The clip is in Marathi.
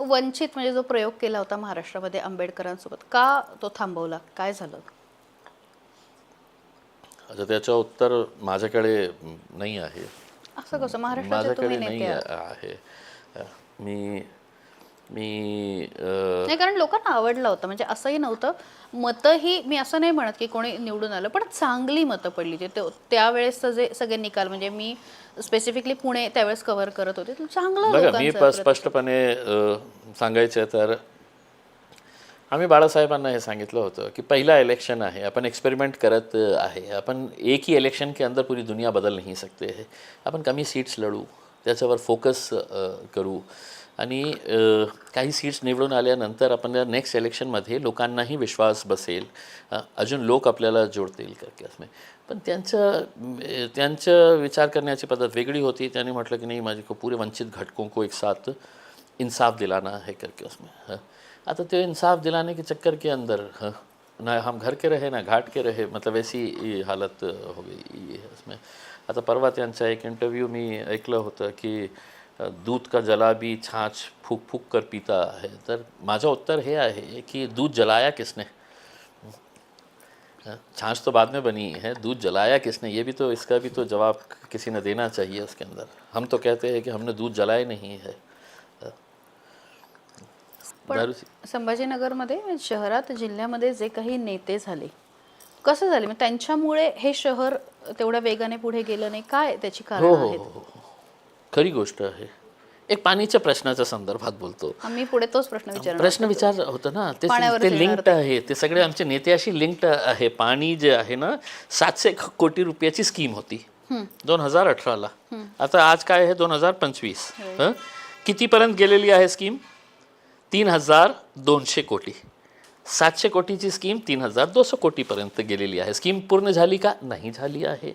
वंचित म्हणजे जो प्रयोग केला होता महाराष्ट्रामध्ये आंबेडकरांसोबत का तो थांबवला? काय झालं? आता त्याचं उत्तर माझ्याकडे नाही आहे. असं कसं? माझ्याकडे तुम्ही नाही. आहे. मी मी नाही कारण लोकांना आवडला होता. म्हणजे असंही नव्हतं. मतही मी असं नाही म्हणत की कोणी निवडून आलं पण चांगली मतं पडली. ते ते- त्यावेळेसचं जे सगळे निकाल म्हणजे मी स्पेसिफिकली पुणे त्यावेळेस कव्हर करत होते. चांगलं मी स्पष्टपणे सांगायचं तर आम्ही बाळासाहेबांना हे सांगितलं होतं की पहिला इलेक्शन आहे. अपन एक्सपेरिमेंट करत आहे. अपन एक ही इलेक्शन के अंदर पूरी दुनिया बदल नहीं सकते है. आपण कमी सीट्स लढू. त्याच्यावर फोकस करू. आणि काही सीट्स निवडून आल्यानंतर आपण नेक्स्ट इलेक्शनमध्ये लोकांनाही विश्वास बसेल. अजून लोक आपल्याला जोडतील करके पण त्यांचं अ, त्यांचं विचार करण्याची पद्धत वेगळी होती. त्यांनी म्हटलं की नाही माझे को पूरे वंचित घटकों को एक साथ इंसाफ दिलाना है करके उसमें हाँ. आता तो इंसाफ दिलाने के चक्कर के अंदर हाँ ना हम घर के रहे ना घाट के रहे मतलब ऐसी हालत हो गई है उसमें. आता परवा त्यांचा एक इंटरव्ह्यू मी ऐकलं होतं की दूध का जला भी छाछ फूक फूक कर पीता है। तर माझं उत्तर हे आहे की दूध जलाया किसने? हाँ, छाछ तो बाद में बनी है दूध जलाया किसने? ये भी तो इसका भी तो जवाब किसी ने देना चाहिए उसके अंदर। हम तो कहते हैं कि हमने दूध जलाया नहीं है। संभाजीनगरमध्ये शहरात जिल्ह्यामध्ये जे काही नेते झाले कसं झाले? मग त्यांच्यामुळे हे शहर तेवढ्या वेगाने पुढे गेलं नाही? काय त्याची हो कारण हो आहेत? हो हो. खरी गोष्ट आहे. एक पाणीच्या प्रश्नाच्या संदर्भात बोलतो. आम्ही पुढे तोच प्रश्न विचारणार प्रश्न विचार होतं ना ते ते लिंक्ड आहे ते सगळे आमचे नेत्याशी लिंक्ड आहे. पाणी जे आहे ना सातशे कोटी रुपयाची स्कीम होती. दोन हजार अठराला. आता आज काय आहे? दोन हजार पंचवीस. हं? कितीपर्यंत गेलेली आहे स्कीम तीन हजार दोनशे कोटी. सातशे कोटीची स्कीम तीन हजार दोनशे कोटीपर्यंत गेलेली आहे. स्कीम पूर्ण झाली का? नाही झाली आहे.